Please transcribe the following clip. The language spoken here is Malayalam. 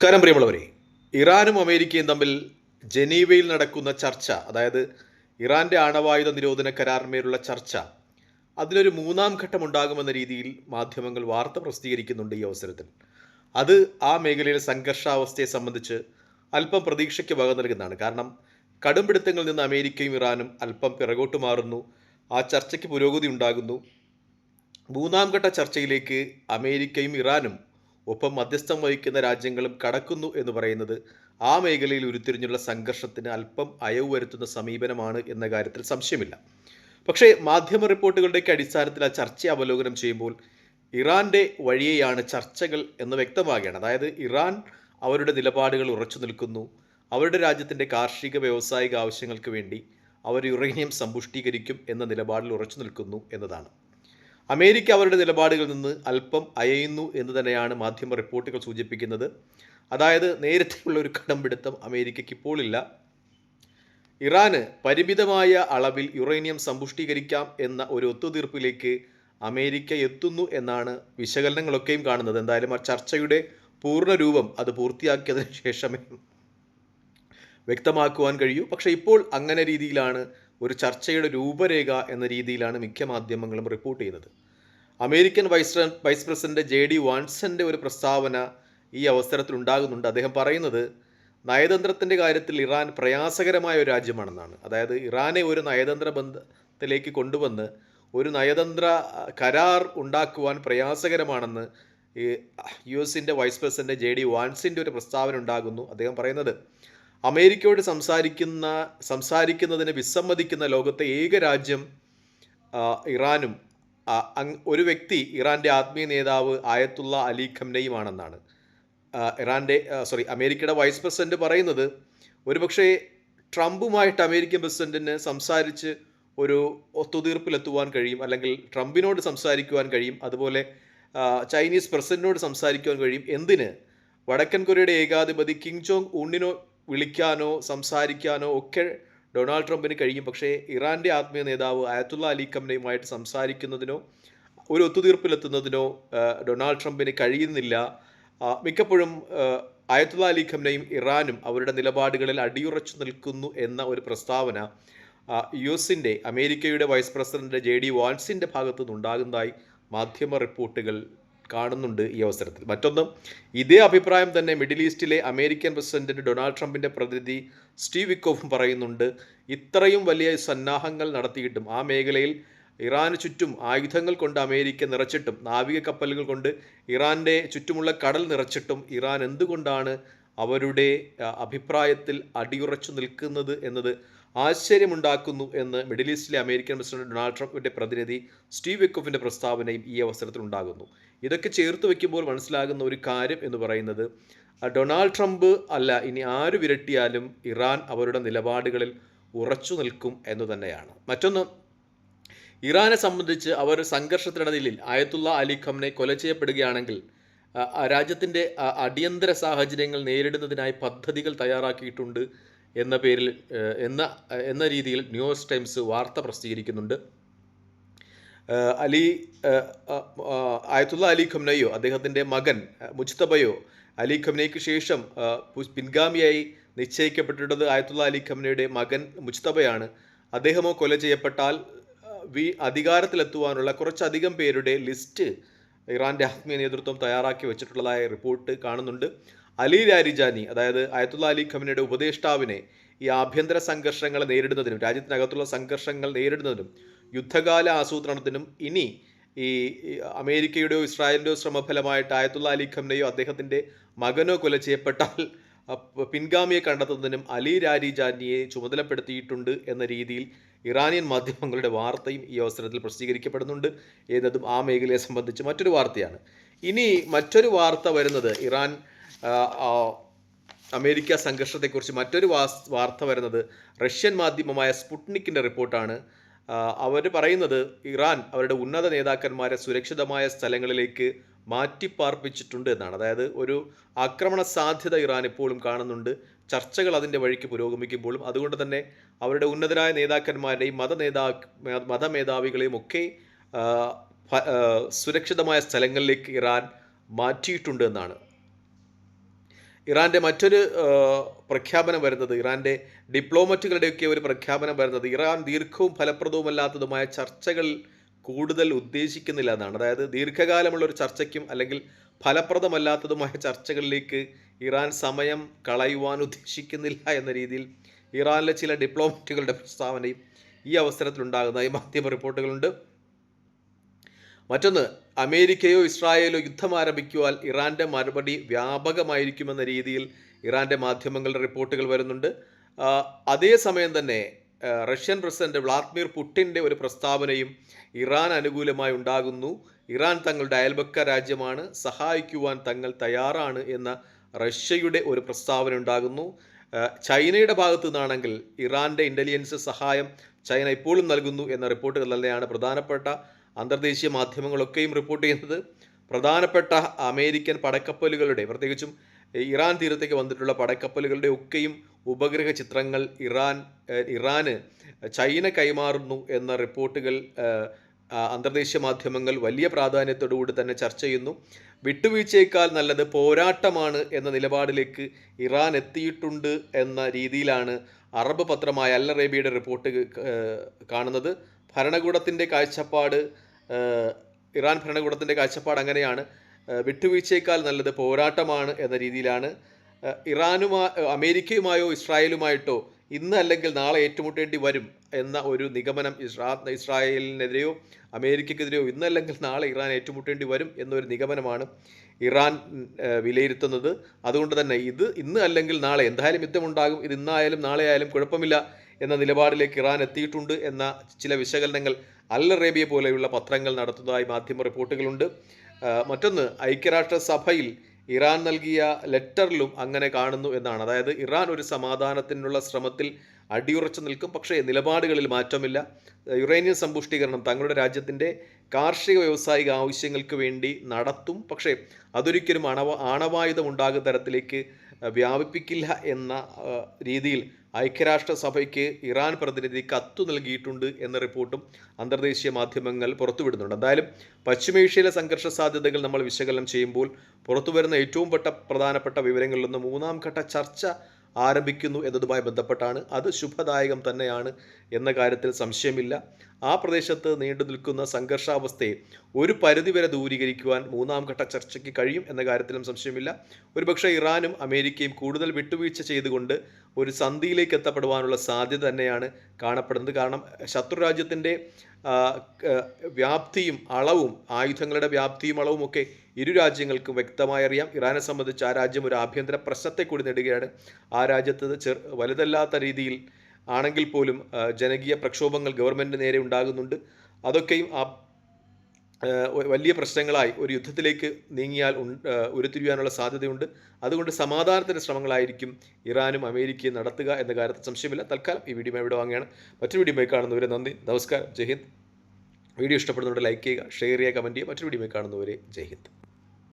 നമസ്കാരം പ്രിയമുള്ളവരെ ഇറാനും അമേരിക്കയും തമ്മിൽ ജനീവയിൽ നടക്കുന്ന ചർച്ച അതായത് ഇറാന്റെ ആണവായുധ നിരോധന കരാറിന്മേലുള്ള ചർച്ച അതിലൊരു മൂന്നാം ഘട്ടം ഉണ്ടാകുമെന്ന രീതിയിൽ മാധ്യമങ്ങൾ വാർത്ത പ്രസിദ്ധീകരിക്കുന്നുണ്ട് ഈ അവസരത്തിൽ. അത് ആ മേഖലയിലെ സംഘർഷാവസ്ഥയെ സംബന്ധിച്ച് അല്പം പ്രതീക്ഷയ്ക്ക് വക നൽകുന്നതാണ്. കാരണം കടുംപിടുത്തങ്ങളിൽ നിന്ന് അമേരിക്കയും ഇറാനും അല്പം പിറകോട്ട് മാറുന്നു ആ ചർച്ചയ്ക്ക് പുരോഗതി ഉണ്ടാകുന്നു. മൂന്നാം ഘട്ട ചർച്ചയിലേക്ക് അമേരിക്കയും ഇറാനും ഒപ്പം മധ്യസ്ഥം വഹിക്കുന്ന രാജ്യങ്ങളും കടക്കുന്നു എന്ന് പറയുന്നത് ആ മേഖലയിൽ ഉരുത്തിരിഞ്ഞുള്ള സംഘർഷത്തിന് അല്പം അയവ് വരുത്തുന്ന സമീപനമാണ് എന്ന കാര്യത്തിൽ സംശയമില്ല. പക്ഷേ മാധ്യമ റിപ്പോർട്ടുകളുടെയൊക്കെ അടിസ്ഥാനത്തിൽ ആ ചർച്ച അവലോകനം ചെയ്യുമ്പോൾ ഇറാന്റെ വഴിയെയാണ് ചർച്ചകൾ എന്ന് വ്യക്തമാകുകയാണ്. അതായത് ഇറാൻ അവരുടെ നിലപാടുകൾ ഉറച്ചു നിൽക്കുന്നു. അവരുടെ രാജ്യത്തിന്റെ കാർഷിക വ്യാവസായിക ആവശ്യങ്ങൾക്ക് വേണ്ടി അവർ യുറേനിയം സമ്പുഷ്ടീകരിക്കും എന്ന നിലപാടിൽ ഉറച്ചു നിൽക്കുന്നു എന്നതാണ്. അമേരിക്ക അവരുടെ നിലപാടുകളിൽ നിന്ന് അല്പം അയയുന്നു എന്ന് തന്നെയാണ് മാധ്യമ റിപ്പോർട്ടുകൾ സൂചിപ്പിക്കുന്നത്. അതായത് നേരത്തെയുള്ള ഒരു കടംപിടുത്തം അമേരിക്കയ്ക്ക് ഇപ്പോഴില്ല ഇറാന് പരിമിതമായ അളവിൽ യുറേനിയം സമ്പുഷ്ടീകരിക്കാം എന്ന ഒരു ഒത്തുതീർപ്പിലേക്ക് അമേരിക്ക എത്തുന്നു എന്നാണ് വിശകലനങ്ങളൊക്കെയും കാണുന്നത്. എന്തായാലും ആ ചർച്ചയുടെ പൂർണ രൂപം അത് പൂർത്തിയാക്കിയതിന് ശേഷമേ വ്യക്തമാക്കുവാൻ കഴിയൂ. പക്ഷേ ഇപ്പോൾ അങ്ങനെ രീതിയിലാണ് ഒരു ചർച്ചയുടെ രൂപരേഖ എന്ന രീതിയിലാണ് മിക്ക മാധ്യമങ്ങളും റിപ്പോർട്ട് ചെയ്യുന്നത്. American vice vice president J D വാൻസന്റെ ഒരു പ്രസ്താവന ഈ അവസരത്തിൽ ഉണ്ടാകുന്നുണ്ട്. അദ്ദേഹം പറയുന്നത് നയതന്ത്രത്തിന്റെ കാര്യത്തിൽ ഇറാൻ പ്രയാസകരമായ ഒരു രാജ്യമാണെന്നാണ്. അതായത് ഇറാനെ ഒരു നയതന്ത്ര ബന്ധത്തിലേക്ക് കൊണ്ടുവന്ന് ഒരു നയതന്ത്ര കരാർ ഉണ്ടാക്കുവാൻ പ്രയാസകരമാണെന്ന് യു എസിന്റെ വൈസ് പ്രസിഡന്റ് ജെ ഡി വാൻസിന്റെ ഒരു പ്രസ്താവന ഉണ്ടാകുന്നു. അദ്ദേഹം പറയുന്നത് അമേരിക്കയോട് സംസാരിക്കുന്ന സംസാരിക്കുന്നതിന് വിസമ്മതിക്കുന്ന ലോകത്തെ ഏക രാജ്യം ഇറാനും ഒരു വ്യക്തി ഇറാന്റെ ആത്മീയ നേതാവ് ആയത്തുള്ള അലി ഖംനയുമാണെന്നാണ്. ഇറാന്റെ സോറി അമേരിക്കയുടെ വൈസ് പ്രസിഡന്റ് പറയുന്നത് ഒരുപക്ഷെ ട്രംപുമായിട്ട് അമേരിക്കൻ പ്രസിഡന്റിന് സംസാരിച്ച് ഒരു ഒത്തുതീർപ്പിലെത്തുവാൻ കഴിയും അല്ലെങ്കിൽ ട്രംപിനോട് സംസാരിക്കുവാൻ കഴിയും അതുപോലെ ചൈനീസ് പ്രസിഡന്റിനോട് സംസാരിക്കുവാൻ കഴിയും. എന്തിന്? വടക്കൻ കൊറിയയുടെ ഏകാധിപതി കിങ് ജോങ് ഉണ്ണിനോ വിളിക്കാനോ സംസാരിക്കാനോ ഒക്കെ ഡൊണാൾഡ് ട്രംപിന് കഴിയും. പക്ഷേ ഇറാന്റെ ആത്മീയ നേതാവ് അയത്തുള്ള അലി ഖംനയുമായിട്ട് സംസാരിക്കുന്നതിനോ ഒരു ഒത്തുതീർപ്പിലെത്തുന്നതിനോ ഡൊണാൾഡ് ട്രംപിന് കഴിയുന്നില്ല. മിക്കപ്പോഴും അയത്തുള്ള അലി ഖംനയും ഇറാനും അവരുടെ നിലപാടുകളിൽ അടിയുറച്ചു നിൽക്കുന്നു എന്ന ഒരു പ്രസ്താവന യു എസിന്റെ അമേരിക്കയുടെ വൈസ് പ്രസിഡന്റ് ജെ ഡി വാൻസിന്റെ ഭാഗത്തു നിന്നുണ്ടാകുന്നതായി മാധ്യമ റിപ്പോർട്ടുകൾ കാണുന്നുണ്ട് ഈ അവസരത്തിൽ. മറ്റൊന്ന് ഇതേ അഭിപ്രായം തന്നെ മിഡിൽ ഈസ്റ്റിലെ അമേരിക്കൻ പ്രസിഡന്റ് ഡൊണാൾഡ് ട്രംപിന്റെ പ്രതിനിധി സ്റ്റീവ് വിക്കോഫും പറയുന്നുണ്ട്. ഇത്രയും വലിയ സന്നാഹങ്ങൾ നടത്തിയിട്ടും ആ മേഖലയിൽ ഇറാന് ചുറ്റും ആയുധങ്ങൾ കൊണ്ട് അമേരിക്ക നിറച്ചിട്ടും നാവിക കപ്പലുകൾ കൊണ്ട് ഇറാന്റെ ചുറ്റുമുള്ള കടൽ നിറച്ചിട്ടും ഇറാൻ എന്തുകൊണ്ടാണ് അവരുടെ അഭിപ്രായത്തിൽ അടിയുറച്ചു നിൽക്കുന്നത് എന്നത് ആശ്ചര്യമുണ്ടാക്കുന്നു എന്ന് മിഡിൽ ഈസ്റ്റിലെ അമേരിക്കൻ പ്രസിഡന്റ് ഡൊണാൾഡ് ട്രംപിന്റെ പ്രതിനിധി സ്റ്റീവ് വെക്കോഫിന്റെ പ്രസ്താവനയും ഈ അവസരത്തിൽ ഉണ്ടാകുന്നു ഇതൊക്കെ ചേർത്ത് വയ്ക്കുമ്പോൾ മനസ്സിലാകുന്ന ഒരു കാര്യം എന്ന് പറയുന്നത് ഡൊണാൾഡ് ട്രംപ് അല്ല ഇനി ആര് വിരട്ടിയാലും ഇറാൻ അവരുടെ നിലപാടുകളിൽ ഉറച്ചു നിൽക്കും എന്ന് തന്നെയാണ്. മറ്റൊന്ന് ഇറാനെ സംബന്ധിച്ച് അവർ സംഘർഷത്തിനിടയിൽ ആയത്തുള്ള അലി ഖംനെ കൊല ചെയ്യപ്പെടുകയാണെങ്കിൽ രാജ്യത്തിന്റെ അടിയന്തര സാഹചര്യങ്ങൾ നേരിടുന്നതിനായി പദ്ധതികൾ തയ്യാറാക്കിയിട്ടുണ്ട് എന്ന പേരിൽ എന്ന എന്ന രീതിയിൽ ന്യൂസ് ടൈംസ് വാർത്ത പ്രസിദ്ധീകരിക്കുന്നുണ്ട്. അലി ആയത്തുള്ള അലി ഖംനയോ അദ്ദേഹത്തിന്റെ മകൻ മുജ്തബയോ അലി ഖംനയ്ക്ക് ശേഷം പിൻഗാമിയായി നിശ്ചയിക്കപ്പെട്ടിട്ടത് ആയത്തുള്ള അലി ഖംനയുടെ മകൻ മുജ്തബയാണ്. അദ്ദേഹമോ കൊല ചെയ്യപ്പെട്ടാൽ വി അധികാരത്തിലെത്തുവാനുള്ള കുറച്ചധികം പേരുടെ ലിസ്റ്റ് ഇറാന്റെ ആത്മീയ നേതൃത്വം തയ്യാറാക്കി വെച്ചിട്ടുള്ളതായ റിപ്പോർട്ട് കാണുന്നുണ്ട്. അലി രാരിജാനി അതായത് അയത്തുള്ള അലി ഖമനയുടെ ഉപദേഷ്ടാവിനെ ഈ ആഭ്യന്തര സംഘർഷങ്ങൾ നേരിടുന്നതിനും രാജ്യത്തിനകത്തുള്ള സംഘർഷങ്ങൾ നേരിടുന്നതിനും യുദ്ധകാല ആസൂത്രണത്തിനും ഇനി ഈ അമേരിക്കയുടെയോ ഇസ്രായേലിന്റെയോ ശ്രമഫലമായിട്ട് ആയത്തുള്ള അലി ഖമിനെയോ അദ്ദേഹത്തിന്റെ മകനോ കൊല ചെയ്യപ്പെട്ടാൽ പിൻഗാമിയെ കണ്ടെത്തുന്നതിനും അലി രാരിജാനിയെ ചുമതലപ്പെടുത്തിയിട്ടുണ്ട് എന്ന രീതിയിൽ ഇറാനിയൻ മാധ്യമങ്ങളുടെ വാർത്തയും ഈ അവസരത്തിൽ പ്രസിദ്ധീകരിക്കപ്പെടുന്നുണ്ട് എന്നതും ആ മേഖലയെ സംബന്ധിച്ച് മറ്റൊരു വാർത്തയാണ്. ഇനി മറ്റൊരു വാർത്ത വരുന്നത് ഇറാൻ അമേരിക്ക സംഘർഷത്തെക്കുറിച്ച് മറ്റൊരു വാർത്ത വരുന്നത് റഷ്യൻ മാധ്യമമായ സ്പുട്നിക്കിന്റെ റിപ്പോർട്ടാണ്. അവർ പറയുന്നത് ഇറാൻ അവരുടെ ഉന്നത നേതാക്കന്മാരെ സുരക്ഷിതമായ സ്ഥലങ്ങളിലേക്ക് മാറ്റിപ്പാർപ്പിച്ചിട്ടുണ്ട് എന്നാണ്. അതായത് ഒരു ആക്രമണ സാധ്യത ഇറാൻ ഇപ്പോഴും കാണുന്നുണ്ട്. ചർച്ചകൾ അതിന്റെ വഴിക്ക് പുരോഗമിക്കുമ്പോഴും അതുകൊണ്ട് തന്നെ അവരുടെ ഉന്നതരായ നേതാക്കന്മാരെയും മത നേതാ മതമേധാവികളെയും ഒക്കെ സുരക്ഷിതമായ സ്ഥലങ്ങളിലേക്ക് ഇറാൻ മാറ്റിയിട്ടുണ്ട് എന്നാണ്. ഇറാന്റെ മറ്റൊരു പ്രഖ്യാപനം വരുന്നത് ഇറാന്റെ ഡിപ്ലോമറ്റുകളുടെയൊക്കെ ഒരു പ്രഖ്യാപനം വരുന്നത് ഇറാൻ ദീർഘവും ഫലപ്രദവുമല്ലാത്തതുമായ ചർച്ചകൾ കൂടുതൽ ഉദ്ദേശിക്കുന്നില്ല എന്നാണ്. അതായത് ദീർഘകാലമുള്ള ഒരു ചർച്ചയ്ക്കും അല്ലെങ്കിൽ ഫലപ്രദമല്ലാത്തതുമായ ചർച്ചകളിലേക്ക് ഇറാൻ സമയം കളയുവാൻ ഉദ്ദേശിക്കുന്നില്ല എന്ന രീതിയിൽ ഇറാനിലെ ചില ഡിപ്ലോമറ്റുകളുടെ പ്രസ്താവനയും ഈ അവസരത്തിലുണ്ടാകുന്നതായി മാധ്യമ റിപ്പോർട്ടുകളുണ്ട്. മറ്റൊന്ന് അമേരിക്കയോ ഇസ്രായേലോ യുദ്ധം ആരംഭിക്കുവാൻ ഇറാന്റെ മറുപടി വ്യാപകമായിരിക്കുമെന്ന രീതിയിൽ ഇറാന്റെ മാധ്യമങ്ങളുടെ റിപ്പോർട്ടുകൾ വരുന്നുണ്ട്. അതേസമയം തന്നെ റഷ്യൻ പ്രസിഡന്റ് വ്ളാദിമിർ പുടിന്റെ ഒരു പ്രസ്താവനയും ഇറാൻ അനുകൂലമായി ഉണ്ടാകുന്നു. ഇറാൻ തങ്ങളുടെ അയൽപക്ക രാജ്യമാണ് സഹായിക്കുവാൻ തങ്ങൾ തയ്യാറാണ് എന്ന റഷ്യയുടെ ഒരു പ്രസ്താവന ഉണ്ടാകുന്നു. ചൈനയുടെ ഭാഗത്തു നിന്നാണെങ്കിൽ ഇറാന്റെ ഇന്റലിജൻസ് സഹായം ചൈന ഇപ്പോഴും നൽകുന്നു എന്ന റിപ്പോർട്ടുകൾ തന്നെയാണ് പ്രധാനപ്പെട്ട. അന്തർദേശീയ മാധ്യമങ്ങളൊക്കെയും റിപ്പോർട്ട് ചെയ്യുന്നത് പ്രധാനപ്പെട്ട അമേരിക്കൻ പടക്കപ്പലുകളുടെ പ്രത്യേകിച്ചും ഇറാൻ തീരത്തേക്ക് വന്നിട്ടുള്ള പടക്കപ്പലുകളുടെ ഒക്കെയും ഉപഗ്രഹ ചിത്രങ്ങൾ ഇറാൻ ഇറാന് ചൈന കൈമാറുന്നു എന്ന റിപ്പോർട്ടുകൾ അന്തർദേശീയ മാധ്യമങ്ങൾ വലിയ പ്രാധാന്യത്തോടുകൂടി തന്നെ ചർച്ച ചെയ്യുന്നു. വിട്ടുവീഴ്ചയേക്കാൾ നല്ലത് പോരാട്ടമാണ് എന്ന നിലപാടിലേക്ക് ഇറാൻ എത്തിയിട്ടുണ്ട് എന്ന രീതിയിലാണ് അറബ് പത്രമായ അൽ അറേബ്യയുടെ റിപ്പോർട്ട് കാണുന്നത്. ഭരണകൂടത്തിന്റെ കാഴ്ചപ്പാട് ഇറാൻ ഭരണകൂടത്തിന്റെ കാഴ്ചപ്പാട് അങ്ങനെയാണ്. വിട്ടുവീഴ്ചയേക്കാൾ നല്ലത് പോരാട്ടമാണ് എന്ന രീതിയിലാണ്. ഇറാനുമാ അമേരിക്കയുമായോ ഇസ്രായേലുമായിട്ടോ ഇന്ന് അല്ലെങ്കിൽ നാളെ ഏറ്റുമുട്ടേണ്ടി വരും എന്ന ഒരു നിഗമനം ഇസ്രാ ഇസ്രായേലിനെതിരെയോ അമേരിക്കക്കെതിരെയോ ഇന്നല്ലെങ്കിൽ നാളെ ഇറാൻ ഏറ്റുമുട്ടേണ്ടി വരും എന്നൊരു നിഗമനമാണ് ഇറാൻ വിലയിരുത്തുന്നത്. അതുകൊണ്ട് തന്നെ ഇത് ഇന്ന് അല്ലെങ്കിൽ നാളെ എന്തായാലും യുദ്ധമുണ്ടാകും. ഇത് ഇന്നായാലും നാളെ ആയാലും കുഴപ്പമില്ല എന്ന നിലപാടിലേക്ക് ഇറാൻ എത്തിയിട്ടുണ്ട് എന്ന ചില വിശകലനങ്ങൾ അൽ അറേബ്യ പോലെയുള്ള പത്രങ്ങൾ നടത്തുന്നതായി മാധ്യമ റിപ്പോർട്ടുകളുണ്ട്. മറ്റൊന്ന് ഐക്യരാഷ്ട്രസഭയിൽ ഇറാൻ നൽകിയ ലെറ്ററിലും അങ്ങനെ കാണുന്നു എന്നാണ്. അതായത് ഇറാൻ ഒരു സമാധാനത്തിനുള്ള ശ്രമത്തിൽ അടിയുറച്ചു നിൽക്കും പക്ഷേ നിലപാടുകളിൽ മാറ്റമില്ല. യുറേനിയം സമ്പുഷ്ടീകരണം തങ്ങളുടെ രാജ്യത്തിന്റെ കാർഷിക വ്യാവസായിക ആവശ്യങ്ങൾക്ക് വേണ്ടി നടത്തും പക്ഷേ അതൊരിക്കലും അണവ ആണവായുധം ഉണ്ടാകുന്ന തരത്തിലേക്ക് വ്യാപിപ്പിക്കില്ല എന്ന രീതിയിൽ ഐക്യരാഷ്ട്രസഭയ്ക്ക് ഇറാൻ പ്രതിനിധി കത്തു നൽകിയിട്ടുണ്ട് എന്ന റിപ്പോർട്ടും അന്തർദേശീയ മാധ്യമങ്ങൾ പുറത്തുവിടുന്നുണ്ട്. എന്തായാലും പശ്ചിമേഷ്യയിലെ സംഘർഷ സാധ്യതകൾ നമ്മൾ വിശകലനം ചെയ്യുമ്പോൾ പുറത്തുവരുന്ന ഏറ്റവും പെട്ട പ്രധാനപ്പെട്ട വിവരങ്ങളിലൊന്ന് മൂന്നാം ഘട്ട ചർച്ച ആരംഭിക്കുന്നു എന്നതുമായി ബന്ധപ്പെട്ടാണ്. അത് ശുഭദായകം തന്നെയാണ് എന്ന കാര്യത്തിൽ സംശയമില്ല. ആ പ്രദേശത്ത് നീണ്ടു നിൽക്കുന്ന സംഘർഷാവസ്ഥയെ ഒരു പരിധിവരെ ദൂരീകരിക്കുവാൻ മൂന്നാം ഘട്ട ചർച്ചയ്ക്ക് കഴിയും എന്ന കാര്യത്തിലും സംശയമില്ല. ഒരുപക്ഷെ ഇറാനും അമേരിക്കയും കൂടുതൽ വിട്ടുവീഴ്ച ചെയ്തുകൊണ്ട് ഒരു സന്ധിയിലേക്ക് എത്തപ്പെടുവാനുള്ള സാധ്യത തന്നെയാണ് കാണപ്പെടുന്നത്. കാരണം ശത്രുരാജ്യത്തിന്റെ വ്യാപ്തിയും അളവും ആയുധങ്ങളുടെ വ്യാപ്തിയും അളവും ഒക്കെ ഇരു രാജ്യങ്ങൾക്കും വ്യക്തമായി അറിയാം. ഇറാനെ സംബന്ധിച്ച് ആ രാജ്യം ഒരു ആഭ്യന്തര പ്രശ്നത്തെ കൂടി നേടുകയാണ്. ആ രാജ്യത്ത് ചെറു വലുതല്ലാത്ത രീതിയിൽ ആണെങ്കിൽ പോലും ജനകീയ പ്രക്ഷോഭങ്ങൾ ഗവൺമെന്റ് നേരെ ഉണ്ടാകുന്നുണ്ട്. അതൊക്കെയും ആ വലിയ പ്രശ്നങ്ങളായി ഒരു യുദ്ധത്തിലേക്ക് നീങ്ങിയാൽ ഉരുത്തിരിയാനുള്ള സാധ്യതയുണ്ട്. അതുകൊണ്ട് സമാധാനത്തിന്റെ ശ്രമങ്ങളായിരിക്കും ഇറാനും അമേരിക്കയും നടത്തുക എന്ന കാര്യത്തിൽ സംശയമില്ല. തൽക്കാലം ഈ വീഡിയോ ഇവിടെ വാങ്ങുകയാണ്. മറ്റൊരു വീഡിയോ കാണുന്നവരെ നന്ദി നമസ്കാരം ജയ് ഹിന്ദ്. വീഡിയോ ഇഷ്ടപ്പെടുന്നവരുടെ ലൈക്ക് ചെയ്യുക ഷെയർ ചെയ്യുക കമന്റ് ചെയ്യുക. മറ്റൊരു വീഡിയോ കാണുന്നവരെ ജയ് ഹിന്ദ്.